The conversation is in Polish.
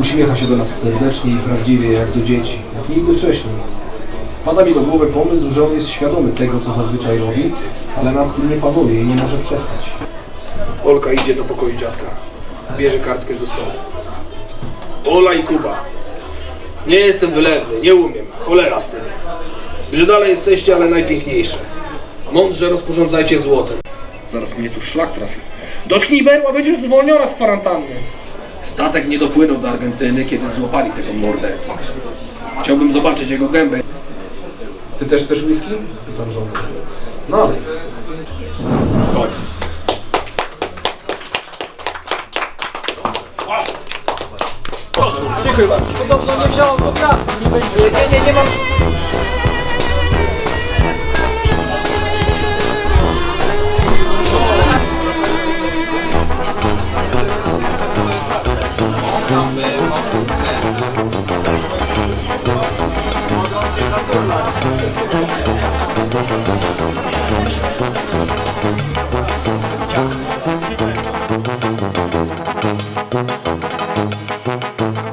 Uśmiecha się do nas serdecznie i prawdziwie jak do dzieci, jak nigdy wcześniej. Wpada mi do głowy pomysł, że on jest świadomy tego, co zazwyczaj robi, ale nad tym nie panuje i nie może przestać. Olka idzie do pokoju dziadka. Bierze kartkę ze stołu. Ola i Kuba. Nie jestem wylewny, nie umiem. Cholera z tym. Brzydale jesteście, ale najpiękniejsze. Mądrze rozporządzajcie złotem. Zaraz mnie tu szlak trafi. Dotknij berła, będziesz zwolniona z kwarantanny. Statek nie dopłynął do Argentyny, kiedy złapali tego mordercę. Chciałbym zobaczyć jego gębę. Ty też chcesz whisky? Pytam żonę. No ale. Koniec. Dziękuję bardzo. Dobrze, nie wziąłem do Nie, nie, nie mam... Thank Thank you.